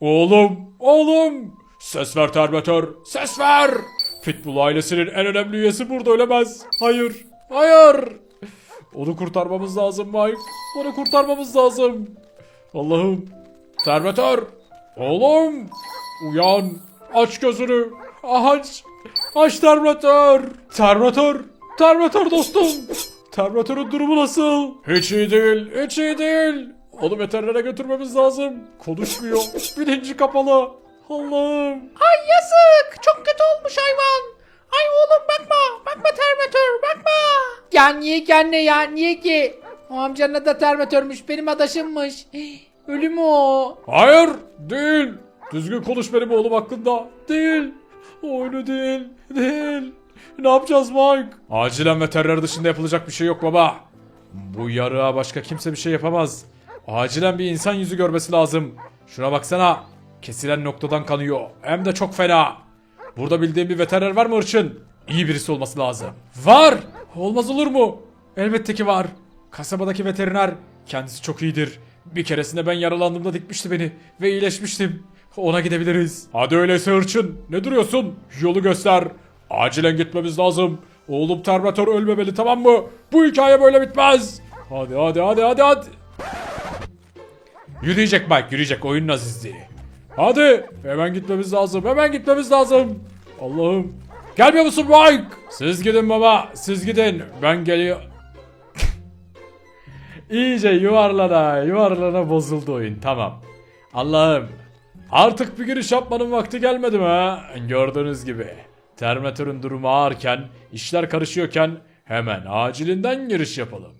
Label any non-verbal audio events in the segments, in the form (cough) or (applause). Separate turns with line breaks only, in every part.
Oğlum, oğlum. Ses ver Terminator, ses ver. Pitbull ailesinin en önemli üyesi burada ölemez. Hayır, hayır. Onu kurtarmamız lazım Mike. Onu kurtarmamız lazım. Allah'ım. Terminator. Oğlum. Uyan. Aç gözünü. Aç. Aç Terminator. Terminator. Terminator dostum. Terminator'un durumu nasıl? Hiç iyi değil. Hiç iyi değil. Onu veterinere götürmemiz lazım. Konuşmuyor. (laughs) Bilinci kapalı. Allah'ım.
Ay yazık. Çok kötü olmuş hayvan. Ay oğlum bakma. Bakma Terminator bakma. Ya niye ki anne ya niye ki? O amcanın adı da Terminator'muş benim adaşımmış. (gasps) Ölü mü o?
Hayır. Değil. Düzgün konuş benim oğlum hakkında. Değil. O öyle değil. Değil. Ne yapacağız Mike? Acilen veteriner dışında yapılacak bir şey yok baba. Bu yarığa başka kimse bir şey yapamaz. Acilen bir insan yüzü görmesi lazım. Şuna baksana. Kesilen noktadan kanıyor. Hem de çok fena. Burada bildiğin bir veteriner var mı Irçın? İyi birisi olması lazım. Var. Olmaz olur mu? Elbette ki var. Kasabadaki veteriner kendisi çok iyidir. Bir keresinde ben yaralandığımda dikmişti beni ve iyileşmiştim. Ona gidebiliriz. Hadi öyleyse Hırçın. Ne duruyorsun? Yolu göster. Acilen gitmemiz lazım. Oğlum Terminator ölmemeli tamam mı? Bu hikaye böyle bitmez. Hadi hadi hadi hadi hadi. Yürüyecek Mike yürüyecek oyunun azizliği. Hadi hemen gitmemiz lazım hemen gitmemiz lazım. Allah'ım. Gelmiyor musun Mike? Siz gidin baba siz gidin. Ben geliyor. (laughs) İyice yuvarlana yuvarlana bozuldu oyun tamam. Allah'ım artık bir giriş yapmanın vakti gelmedi mi? Gördüğünüz gibi. Terminator'un durumu ağırken, işler karışıyorken hemen acilinden giriş yapalım.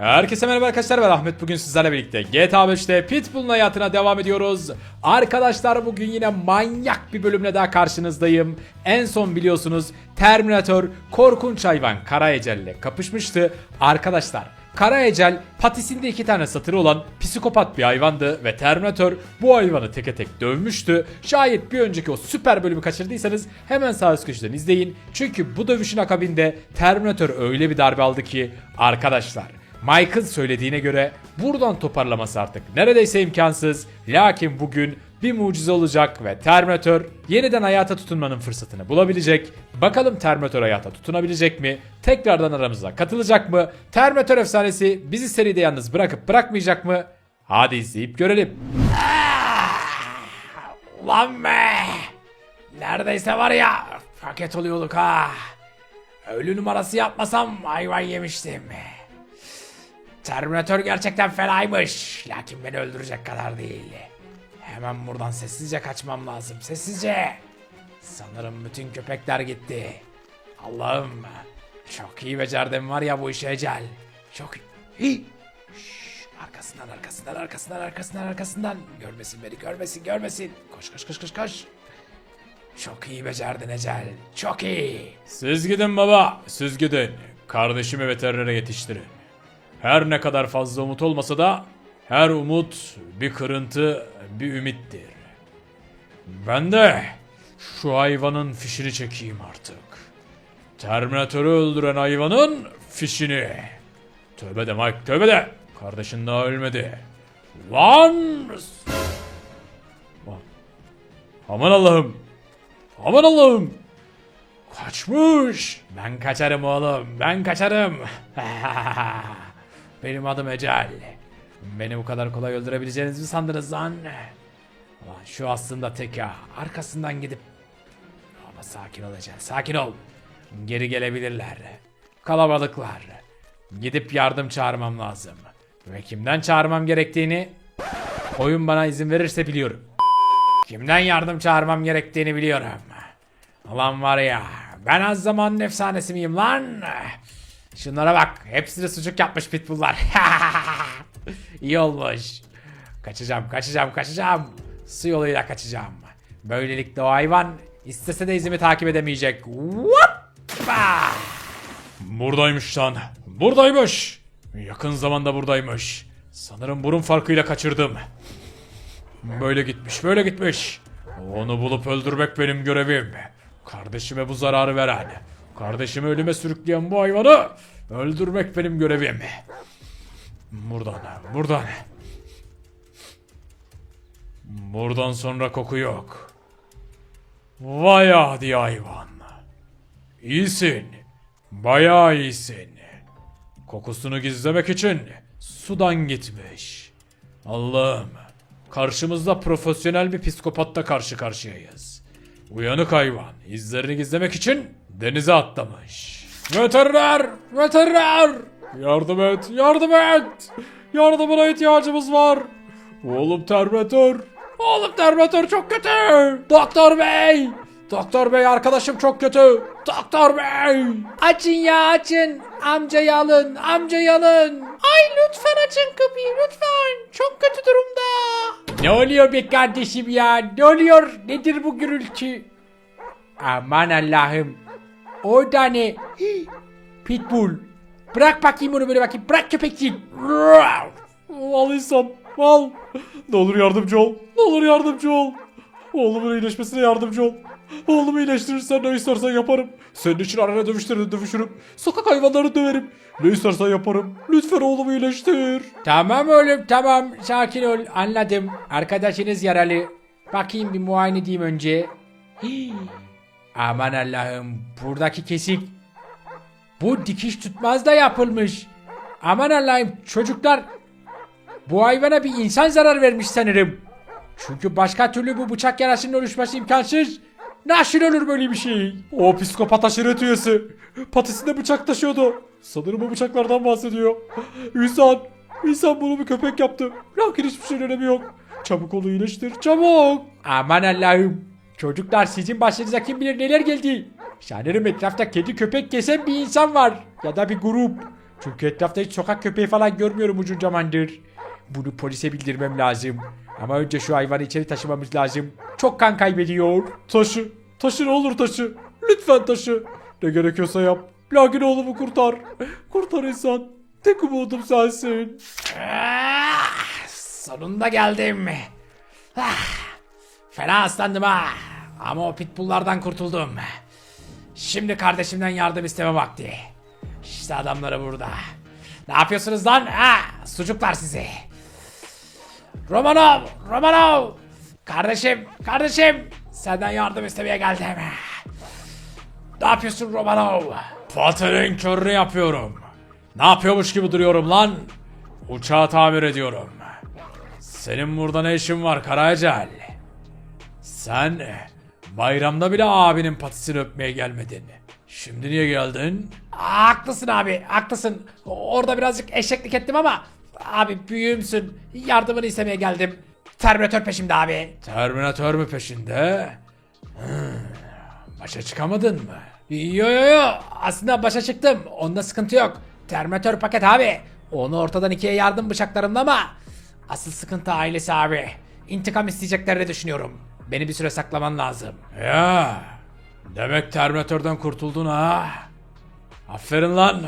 Herkese merhaba arkadaşlar ben Ahmet bugün sizlerle birlikte GTA 5'te Pitbull'un hayatına devam ediyoruz. Arkadaşlar bugün yine manyak bir bölümle daha karşınızdayım. En son biliyorsunuz Terminator korkunç hayvan Kara Ecel'le kapışmıştı. Arkadaşlar Kara Ecel patisinde iki tane satırı olan psikopat bir hayvandı ve Terminator bu hayvanı teke tek dövmüştü. Şayet bir önceki o süper bölümü kaçırdıysanız hemen sağ üst köşeden izleyin. Çünkü bu dövüşün akabinde Terminator öyle bir darbe aldı ki arkadaşlar Michael söylediğine göre buradan toparlaması artık neredeyse imkansız. Lakin bugün bir mucize olacak ve Terminator yeniden hayata tutunmanın fırsatını bulabilecek. Bakalım Terminator hayata tutunabilecek mi? Tekrardan aramıza katılacak mı? Terminator efsanesi bizi seride yalnız bırakıp bırakmayacak mı? Hadi izleyip görelim. Ulan be! Neredeyse var ya paket oluyorduk ha. Ölü numarası yapmasam hayvan yemiştim. Terminator gerçekten fenaymış. Lakin beni öldürecek kadar değil. Hemen buradan sessizce kaçmam lazım. Sessizce. Sanırım bütün köpekler gitti. Allah'ım. Çok iyi becerdim var ya bu işe ecel. Çok iyi. Şşş, arkasından arkasından arkasından arkasından arkasından. Görmesin beni görmesin görmesin. Koş koş koş koş koş. Çok iyi becerdin Ecel. Çok iyi. Siz gidin baba. Siz gidin. Kardeşimi veterinere yetiştirin. Her ne kadar fazla umut olmasa da her umut bir kırıntı, bir ümittir. Ben de şu hayvanın fişini çekeyim artık. Terminatörü öldüren hayvanın fişini. Tövbe de Mike, tövbe de. Kardeşin daha ölmedi. Lan! Aman Allah'ım. Aman Allah'ım. Kaçmış. Ben kaçarım oğlum. Ben kaçarım. (laughs) Benim adım Ecel. Beni bu kadar kolay öldürebileceğinizi mi sandınız lan? Ulan şu aslında teka. Arkasından gidip... Ama sakin ol Ecel. Sakin ol. Geri gelebilirler. Kalabalıklar. Gidip yardım çağırmam lazım. Ve kimden çağırmam gerektiğini... Oyun bana izin verirse biliyorum. Kimden yardım çağırmam gerektiğini biliyorum. Ulan var ya ben az zamanın efsanesi miyim lan? Şunlara bak hepsini sucuk yapmış pitbulllar. (laughs) İyi olmuş. Kaçacağım kaçacağım kaçacağım. Su yoluyla kaçacağım. Böylelikle o hayvan istese de izimi takip edemeyecek. Hoppa! Buradaymış lan. Buradaymış. Yakın zamanda buradaymış. Sanırım burun farkıyla kaçırdım. Böyle gitmiş, böyle gitmiş. Onu bulup öldürmek benim görevim. Kardeşime bu zararı veren, kardeşimi ölüme sürükleyen bu hayvanı öldürmek benim görevim. Buradan, buradan. Buradan sonra koku yok. Vay adi hayvan. İyisin. Bayağı iyisin. Kokusunu gizlemek için sudan gitmiş. Allah'ım. Karşımızda profesyonel bir psikopatla karşı karşıyayız. Uyanık hayvan izlerini gizlemek için denize atlamış. Veteriner! Veteriner! Yardım et! Yardım et! Yardımına ihtiyacımız var. Oğlum termatör. Oğlum termatör çok kötü. Doktor bey. Doktor bey arkadaşım çok kötü. Doktor bey.
Açın ya açın. Amcayı alın. Amcayı alın. Ay lütfen açın kapıyı lütfen. Çok kötü durumda. Ne oluyor be kardeşim ya? Ne oluyor? Nedir bu gürültü? Aman Allah'ım. O da ne? Pitbull. Bırak bakayım onu böyle bakayım. Bırak köpekçik.
Al insan. Al. Ne olur yardımcı ol. Ne olur yardımcı ol. Oğlumun iyileşmesine yardımcı ol. Oğlumu iyileştirirsen ne istersen yaparım. Senin için arana dövüşlerini dövüşürüm. Sokak hayvanları döverim. Ne istersen yaparım. Lütfen oğlumu iyileştir.
Tamam oğlum tamam. Sakin ol. Anladım. Arkadaşınız yaralı. Bakayım bir muayene edeyim önce. Hii. Aman Allah'ım. Buradaki kesik. Bu dikiş tutmaz da yapılmış. Aman Allah'ım çocuklar. Bu hayvana bir insan zarar vermiş sanırım. Çünkü başka türlü bu bıçak yarasının oluşması imkansız. Nasıl olur böyle bir şey?
O psikopat aşiret üyesi. Patisinde bıçak taşıyordu. Sanırım bu bıçaklardan bahsediyor. İnsan. İnsan bunu bir köpek yaptı. Lakin hiçbir şeyin önemi yok. Çabuk onu iyileştir. Çabuk.
Aman Allah'ım. Çocuklar sizin başınıza kim bilir neler geldi. Sanırım etrafta kedi köpek kesen bir insan var. Ya da bir grup. Çünkü etrafta hiç sokak köpeği falan görmüyorum uzun zamandır. Bunu polise bildirmem lazım. Ama önce şu hayvanı içeri taşımamız lazım. Çok kan kaybediyor.
Taşı. Taşı ne olur taşı. Lütfen taşı. Ne gerekiyorsa yap. Lakin oğlumu kurtar. Kurtar insan. Tek umudum sensin.
Ah, sonunda geldim. Ah, fena ıslandım ha. Ama o pitbulllardan kurtuldum. Şimdi kardeşimden yardım isteme vakti. İşte adamları burada. Ne yapıyorsunuz lan? Ha, sucuklar sizi. Romanov, Romanov. Kardeşim, kardeşim. Senden yardım istemeye geldim. Ne yapıyorsun Romanov?
Fatih'in körünü yapıyorum. Ne yapıyormuş gibi duruyorum lan? Uçağı tamir ediyorum. Senin burada ne işin var Karayacel? Sen bayramda bile abinin patisini öpmeye gelmedin. Şimdi niye geldin?
Aa, haklısın abi, haklısın. Orada birazcık eşeklik ettim ama abi büyüğümsün. Yardımını istemeye geldim. Terminatör peşimde abi.
Terminatör mü peşinde? Hmm, Başa çıkamadın mı?
Yo yo yo. Aslında başa çıktım. Onda sıkıntı yok. Terminatör paket abi. Onu ortadan ikiye yardım bıçaklarımda ama asıl sıkıntı ailesi abi. İntikam isteyeceklerini düşünüyorum. Beni bir süre saklaman lazım.
Ya, demek Terminatör'den kurtuldun ha? Aferin lan.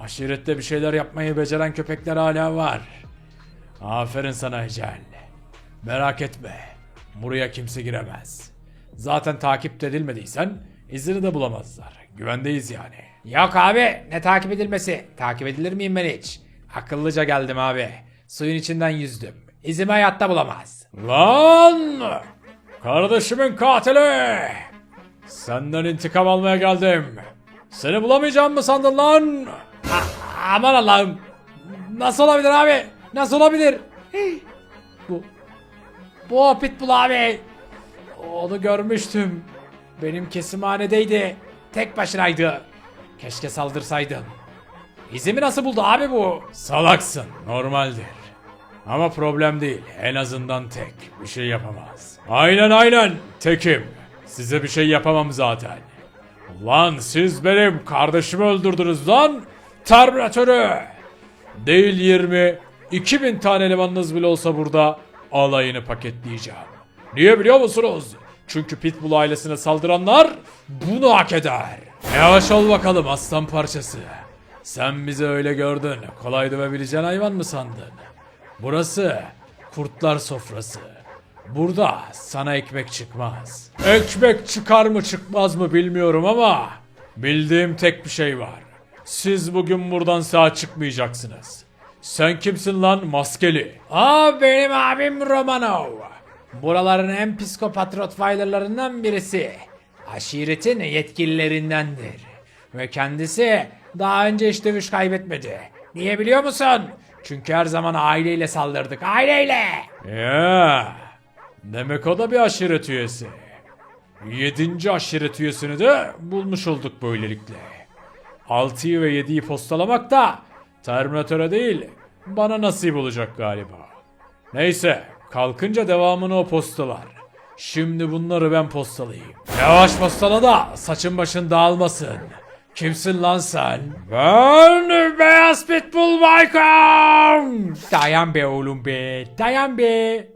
Aşirette bir şeyler yapmayı beceren köpekler hala var. Aferin sana Ecel. Merak etme. Buraya kimse giremez. Zaten takip edilmediysen izini de bulamazlar. Güvendeyiz yani.
Yok abi ne takip edilmesi? Takip edilir miyim ben hiç? Akıllıca geldim abi. Suyun içinden yüzdüm. İzimi hayatta bulamaz.
Lan! Kardeşimin katili! Senden intikam almaya geldim. Seni bulamayacağım mı sandın lan?
A- aman Allah'ım. Nasıl olabilir abi? Nasıl olabilir? Hey, Bu. Bu Pitbull abi. Onu görmüştüm. Benim kesimhanedeydi. Tek başınaydı. Keşke saldırsaydım. İzimi nasıl buldu abi bu?
Salaksın, normaldir. Ama problem değil, en azından tek. Bir şey yapamaz. Aynen aynen, tekim. Size bir şey yapamam zaten. Lan siz benim kardeşimi öldürdünüz lan. Terminatörü. Değil 20, 2000 tane elemanınız bile olsa burada alayını paketleyeceğim. Niye biliyor musunuz? Çünkü Pitbull ailesine saldıranlar bunu hak eder. Yavaş ol bakalım aslan parçası. Sen bizi öyle gördün. Kolay dövebileceğin hayvan mı sandın? Burası kurtlar sofrası. Burada sana ekmek çıkmaz. Ekmek çıkar mı çıkmaz mı bilmiyorum ama bildiğim tek bir şey var. Siz bugün buradan sağ çıkmayacaksınız. Sen kimsin lan maskeli?
Aa benim abim Romanov. buraların en psikopat Rottweiler'larından birisi. Aşiretin yetkililerindendir. Ve kendisi daha önce hiç dövüş kaybetmedi. Niye biliyor musun? Çünkü her zaman aileyle saldırdık. Aileyle!
Ya, demek o da bir aşiret üyesi. Yedinci aşiret üyesini de bulmuş olduk böylelikle. Altıyı ve yediyi postalamak da Terminatöre değil bana nasip olacak galiba. Neyse kalkınca devamını o postalar. Şimdi bunları ben postalayayım. Yavaş postala da saçın başın dağılmasın. Kimsin lan sen? Ben Beyaz Pitbull Baykan.
Dayan be oğlum be. Dayan be.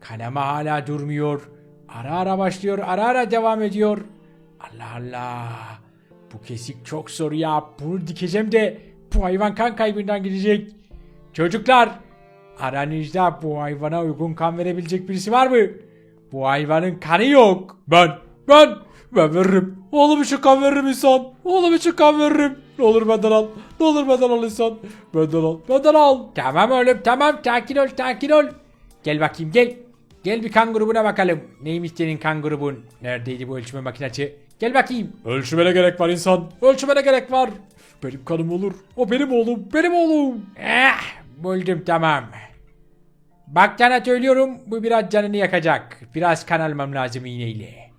Kanama hala durmuyor. Ara ara başlıyor. Ara ara devam ediyor. Allah Allah. Bu kesik çok zor ya. Bunu dikeceğim de bu hayvan kan kaybından gidecek. Çocuklar. Aranızda bu hayvana uygun kan verebilecek birisi var mı? Bu hayvanın kanı yok.
Ben, ben, ben veririm. Oğlum için kan veririm insan. Oğlum için kan veririm. Ne olur benden al. Ne olur benden al insan. Benden al, benden al.
Tamam oğlum tamam sakin ol sakin ol. Gel bakayım gel. Gel bir kan grubuna bakalım. Neymiş senin kan grubun? Neredeydi bu ölçme makinesi? Gel bakayım.
Ölçüme ne gerek var insan? Ölçüme ne gerek var? Benim kanım olur. O benim oğlum, benim oğlum.
Eh, buldum tamam. Bak sana söylüyorum bu biraz canını yakacak. Biraz kan almam lazım iğneyle.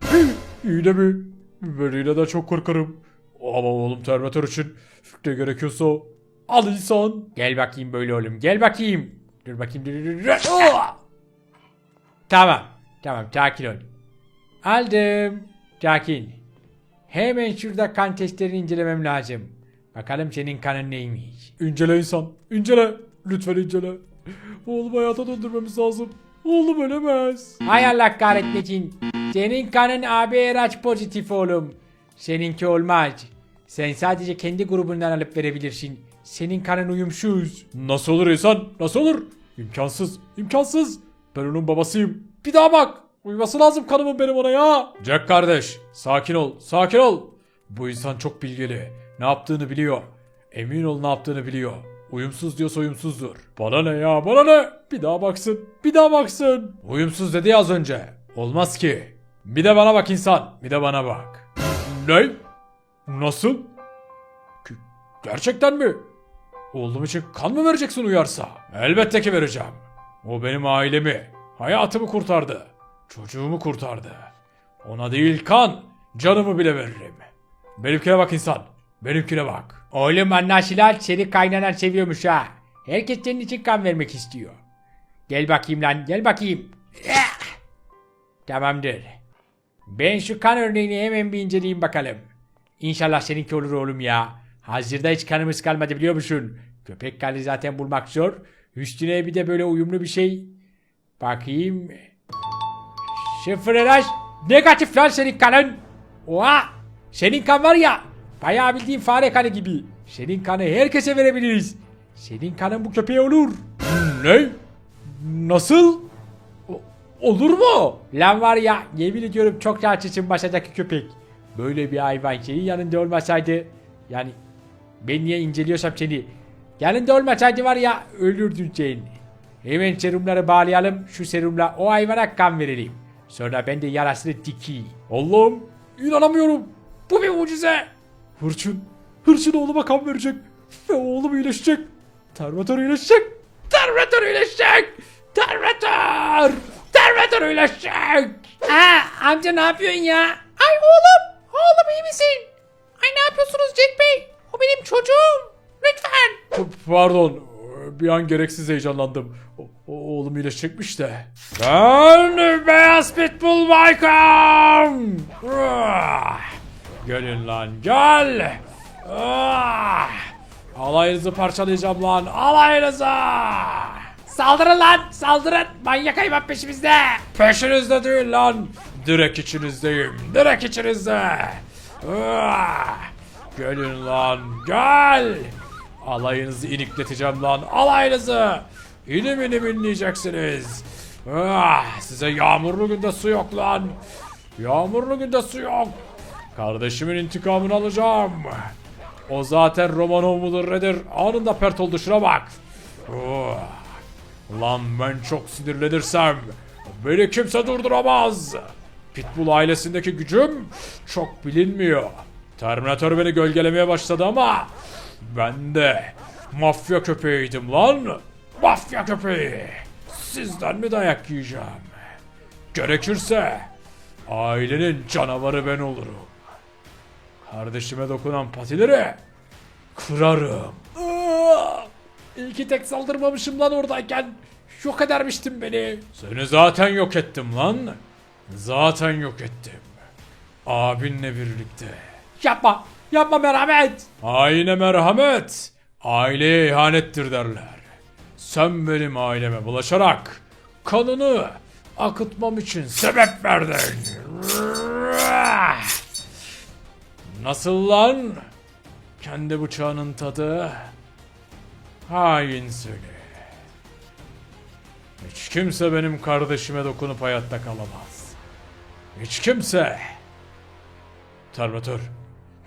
İğne mi? Ben iğneden çok korkarım. Ama oğlum Terminator için ne gerekiyorsa al insan.
Gel bakayım böyle oğlum gel bakayım. Dur bakayım dur dur dur. Tamam tamam sakin ol. Aldım. Sakin. Hemen şurada kan testlerini incelemem lazım. Bakalım senin kanın neymiş.
İncele insan, incele. Lütfen incele. Oğlum hayata döndürmemiz lazım. Oğlum ölemez.
Hay Allah kahretmesin. Senin kanın ABRH pozitif oğlum. Seninki olmaz. Sen sadece kendi grubundan alıp verebilirsin. Senin kanın uyumsuz.
Nasıl olur insan? Nasıl olur? İmkansız, imkansız. Ben onun babasıyım. Bir daha bak. Uyması lazım kanımın benim ona ya. Jack kardeş, sakin ol, sakin ol. Bu insan çok bilgili. Ne yaptığını biliyor. Emin ol ne yaptığını biliyor. Uyumsuz diyorsa uyumsuzdur. Bana ne ya, bana ne? Bir daha baksın, bir daha baksın. Uyumsuz dedi ya az önce. Olmaz ki. Bir de bana bak insan, bir de bana bak. Ne? Nasıl? Gerçekten mi? Oğlum için kan mı vereceksin uyarsa? Elbette ki vereceğim. O benim ailemi, hayatımı kurtardı. Çocuğumu kurtardı. Ona değil kan, canımı bile veririm. Benimkine bak insan, benimkine bak.
Oğlum anlaşılan seni kaynanan seviyormuş ha. Herkes senin için kan vermek istiyor. Gel bakayım lan gel bakayım. Eh! Tamamdır. Ben şu kan örneğini hemen bir inceleyeyim bakalım. İnşallah seninki olur oğlum ya. Hazırda hiç kanımız kalmadı biliyor musun? Köpek kanı zaten bulmak zor. Üstüne bir de böyle uyumlu bir şey. Bakayım. Sıfır RH. Negatif lan senin kanın. Oha. Senin kan var ya. Bayağı bildiğin fare kanı gibi. Senin kanı herkese verebiliriz. Senin kanın bu köpeğe olur.
Ne? Nasıl? Olur mu?
Lan var ya yemin ediyorum çok rahatsızım başındaki köpek. Böyle bir hayvan senin yanında olmasaydı yani ben niye inceliyorsam seni yanında olmasaydı var ya ölürdün sen. Hemen serumları bağlayalım şu serumla o hayvana kan verelim. Sonra ben de yarasını dikeyim.
Allah'ım inanamıyorum. Bu bir mucize. Hırçın. Hırçın oğluma kan verecek. Ve oğlum iyileşecek. Terminator iyileşecek.
Terminator iyileşecek! Terminator! Terminator iyileşecek! Aa, amca ne yapıyorsun ya? Ay oğlum! Oğlum iyi misin? Ay ne yapıyorsunuz Jack Bey? O benim çocuğum. Lütfen.
Pardon. Bir an gereksiz heyecanlandım. O- o- oğlum iyileşecekmiş de. Ben Beyaz Pitbull Baykan. Ah! Gelin lan gel. Ah! Alayınızı parçalayacağım lan. Alayınızı.
Saldırın lan! Saldırın! Manyak hayvan peşimizde!
Peşinizde değil lan. Direkt içinizdeyim. Direkt içinizde. Gelin lan gel. Alayınızı inikleteceğim lan. Alayınızı. İnim inim inleyeceksiniz. Size yağmurlu günde su yok lan. Yağmurlu günde su yok. Kardeşimin intikamını alacağım. O zaten Romanov mudur nedir? Anında pert oldu şuna bak. Oh. Lan ben çok sinirlenirsem Beni kimse durduramaz. Pitbull ailesindeki gücüm çok bilinmiyor. Terminator beni gölgelemeye başladı ama ben de mafya köpeğiydim lan. Mafya köpeği. Sizden mi dayak yiyeceğim? Gerekirse ailenin canavarı ben olurum. Kardeşime dokunan patileri kırarım. İyi ki tek saldırmamışım lan oradayken. Yok edermiştin beni. Seni zaten yok ettim lan. Zaten yok ettim. Abinle birlikte. Yapma. Yapma merhamet. Aile merhamet. Aileye ihanettir derler. Sen benim aileme bulaşarak kanını akıtmam için sebep verdin. Nasıl lan? Kendi bıçağının tadı. Hain seni. Hiç kimse benim kardeşime dokunup hayatta kalamaz. Hiç kimse. Terminator.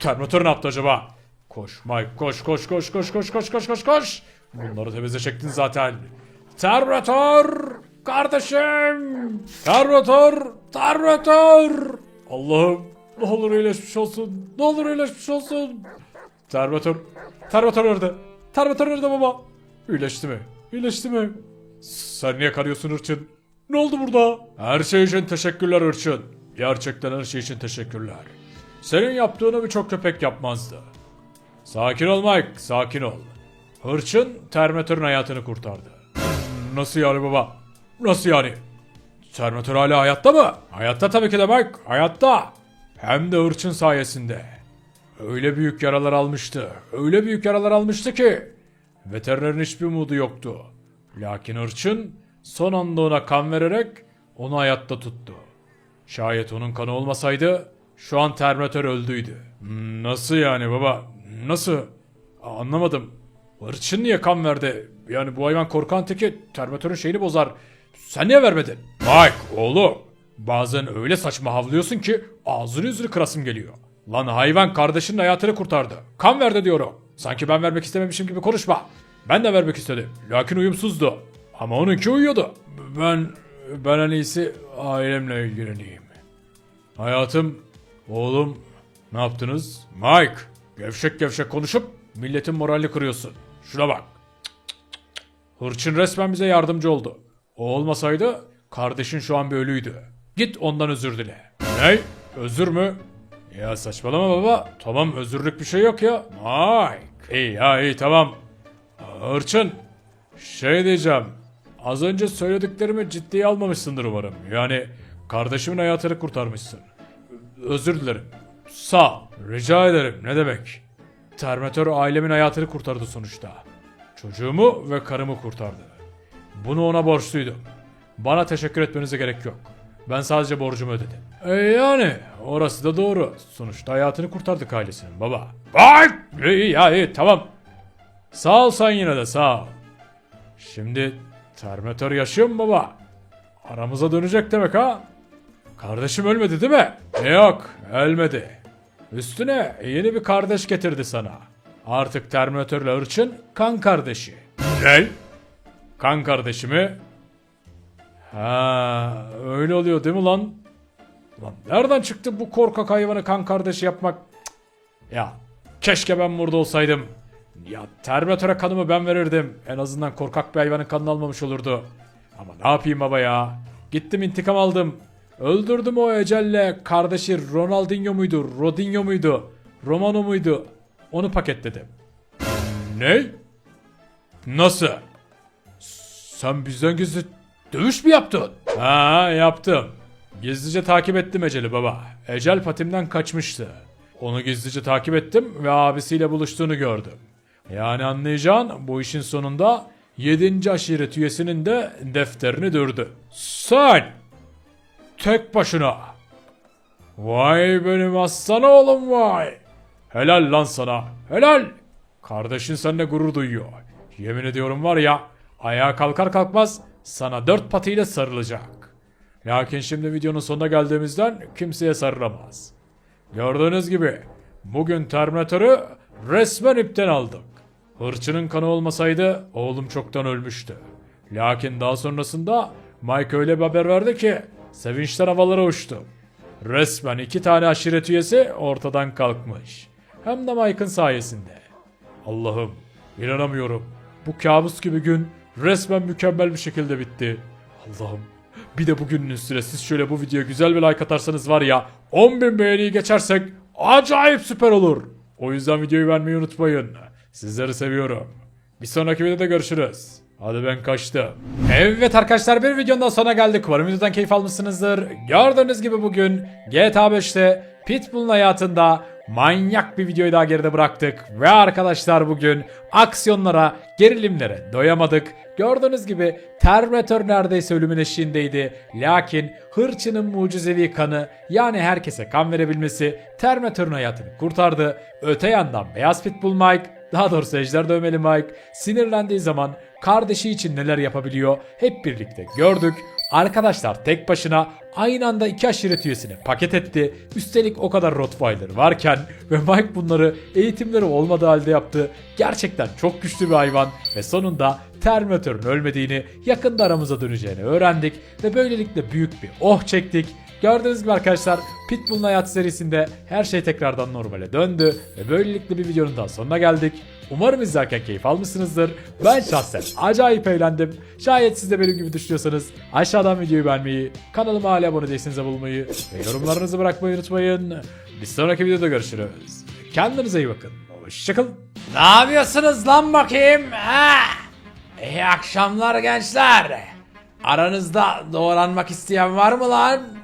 Terminator ne yaptı acaba? Koş Mike koş koş koş koş koş koş koş koş koş. Bunları temize çektin zaten. Terminator! Kardeşim! Terminator! Terminator! Allah'ım ne olur iyileşmiş olsun. Ne olur iyileşmiş olsun. Terminator. Terminator nerede? Terminator nerede baba? İyileşti mi? İyileşti mi? Sen niye karıyorsun Hırçın? Ne oldu burada? Her şey için teşekkürler Hırçın. Gerçekten her şey için teşekkürler. Senin yaptığını birçok köpek yapmazdı. Sakin ol Mike, sakin ol. Hırçın Terminator'ın hayatını kurtardı. Nasıl yani baba? Nasıl yani? Terminator hala hayatta mı? Hayatta tabii ki de Mike, hayatta. Hem de Hırçın sayesinde. Öyle büyük yaralar almıştı, öyle büyük yaralar almıştı ki veterinerin hiçbir umudu yoktu. Lakin Hırçın son anda ona kan vererek onu hayatta tuttu. Şayet onun kanı olmasaydı şu an Terminator öldüydü. Nasıl yani baba? Nasıl? Anlamadım. Hırçın niye kan verdi? Yani bu hayvan korkan teki Terminator'un şeyini bozar. Sen niye vermedin? Mike oğlum. Bazen öyle saçma havlıyorsun ki ağzını yüzünü kırasım geliyor. Lan hayvan kardeşinin hayatını kurtardı. Kan verdi diyorum. Sanki ben vermek istememişim gibi konuşma. Ben de vermek istedim. Lakin uyumsuzdu. Ama onunki uyuyordu. Ben, ben en iyisi ailemle ilgileneyim. Hayatım, oğlum ne yaptınız? Mike, gevşek gevşek konuşup milletin moralini kırıyorsun. Şuna bak. Hırçın resmen bize yardımcı oldu. O olmasaydı kardeşin şu an bir ölüydü. Git ondan özür dile. Ne? Özür mü? Ya saçmalama baba. Tamam özürlük bir şey yok ya. Mike. İyi ya iyi tamam. Hırçın. Şey diyeceğim. Az önce söylediklerimi ciddiye almamışsındır umarım. Yani kardeşimin hayatını kurtarmışsın. Özür dilerim. Sağ. Rica ederim. Ne demek? Terminator ailemin hayatını kurtardı sonuçta. Çocuğumu ve karımı kurtardı. Bunu ona borçluydum. Bana teşekkür etmenize gerek yok. Ben sadece borcumu ödedim. E yani orası da doğru. Sonuçta hayatını kurtardık ailesinin baba. Ay! İyi ya iyi tamam. Sağ ol sen yine de sağ ol. Şimdi Terminator yaşıyor mu baba? Aramıza dönecek demek ha? Kardeşim ölmedi değil mi? E yok ölmedi. Üstüne yeni bir kardeş getirdi sana. Artık Terminatörle Hırçın kan kardeşi. Ne? Kan kardeşi mi? Ha, öyle oluyor değil mi lan? Lan nereden çıktı bu korkak hayvanı kan kardeşi yapmak? Ya keşke ben burada olsaydım. Ya Terminatöre kanımı ben verirdim. En azından korkak bir hayvanın kanını almamış olurdu. Ama ne yapayım baba ya? Gittim intikam aldım. Öldürdüm o ecelle kardeşi Ronaldinho muydu? Rodinho muydu? Romano muydu? Onu paketledim. Ne? Nasıl? Sen bizden gizli dövüş mü yaptın? Ha yaptım. Gizlice takip ettim Ecel'i baba. Ecel patimden kaçmıştı. Onu gizlice takip ettim ve abisiyle buluştuğunu gördüm. Yani anlayacağın bu işin sonunda 7. aşiret üyesinin de defterini dürdü. Sen! Tek başına. Vay benim aslan oğlum vay. Helal lan sana. Helal. Kardeşin seninle gurur duyuyor. Yemin ediyorum var ya ayağa kalkar kalkmaz sana dört patıyla sarılacak. Lakin şimdi videonun sonuna geldiğimizden kimseye sarılamaz. Gördüğünüz gibi bugün Terminator'ı resmen ipten aldık. Hırçının kanı olmasaydı oğlum çoktan ölmüştü. Lakin daha sonrasında Mike öyle bir haber verdi ki sevinçten havalara uçtu. Resmen iki tane aşiret üyesi ortadan kalkmış. Hem de Mike'ın sayesinde. Allah'ım inanamıyorum. Bu kabus gibi gün resmen mükemmel bir şekilde bitti. Allah'ım bir de bugünün üstüne siz şöyle bu videoya güzel bir like atarsanız var ya 10.000 beğeniyi geçersek acayip süper olur. O yüzden videoyu beğenmeyi unutmayın. Sizleri seviyorum. Bir sonraki videoda görüşürüz. Hadi ben kaçtım. Evet arkadaşlar bir videonun daha sonuna geldik. Umarım videodan keyif almışsınızdır. Gördüğünüz gibi bugün GTA 5'te Pitbull'un hayatında manyak bir videoyu daha geride bıraktık. Ve arkadaşlar bugün aksiyonlara, gerilimlere doyamadık. Gördüğünüz gibi Terminator neredeyse ölümün eşiğindeydi. Lakin hırçının mucizevi kanı yani herkese kan verebilmesi Terminator'un hayatını kurtardı. Öte yandan Beyaz Pitbull Mike daha doğrusu Ejder Dövmeli Mike sinirlendiği zaman kardeşi için neler yapabiliyor hep birlikte gördük. Arkadaşlar tek başına aynı anda iki aşiret üyesini paket etti. Üstelik o kadar Rottweiler varken ve Mike bunları eğitimleri olmadığı halde yaptı. Gerçekten çok güçlü bir hayvan ve sonunda Terminator'un ölmediğini yakında aramıza döneceğini öğrendik ve böylelikle büyük bir oh çektik. Gördüğünüz gibi arkadaşlar Pitbull'un hayat serisinde her şey tekrardan normale döndü ve böylelikle bir videonun daha sonuna geldik. Umarım izlerken keyif almışsınızdır. Ben şahsen acayip eğlendim. Şayet siz de benim gibi düşünüyorsanız aşağıdan videoyu beğenmeyi, kanalıma hala abone değilseniz abone olmayı ve yorumlarınızı bırakmayı unutmayın. Bir sonraki videoda görüşürüz. Kendinize iyi bakın. Hoşçakalın.
Ne yapıyorsunuz lan bakayım? Ha? İyi akşamlar gençler. Aranızda doğranmak isteyen var mı lan?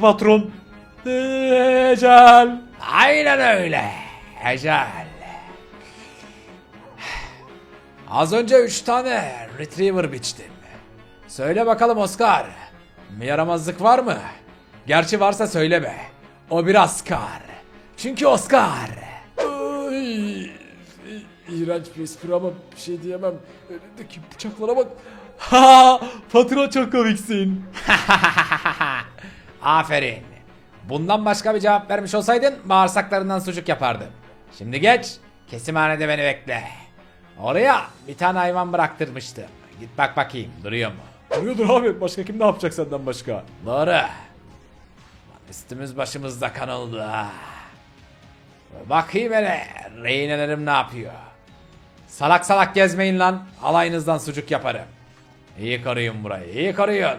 Patron. Ecel.
Aynen öyle. Ecel. Az önce 3 tane retriever biçtim. Söyle bakalım Oscar. Bir yaramazlık var mı? Gerçi varsa söyleme. O bir Oscar. Çünkü Oscar.
Ay, iğrenç bir espri ama bir şey diyemem. Önündeki bıçaklara bak. (laughs) Ha, patron çok komiksin. (laughs)
Aferin. Bundan başka bir cevap vermiş olsaydın bağırsaklarından sucuk yapardım. Şimdi geç. Kesimhanede beni bekle. Oraya bir tane hayvan bıraktırmıştım. Git bak bakayım duruyor mu?
Duruyordur abi. Başka kim ne yapacak senden başka?
Doğru. Lan Üstümüz başımızda kan oldu ha. Bakayım hele rehinelerim ne yapıyor. Salak salak gezmeyin lan. Alayınızdan sucuk yaparım. İyi koruyun burayı. iyi koruyun.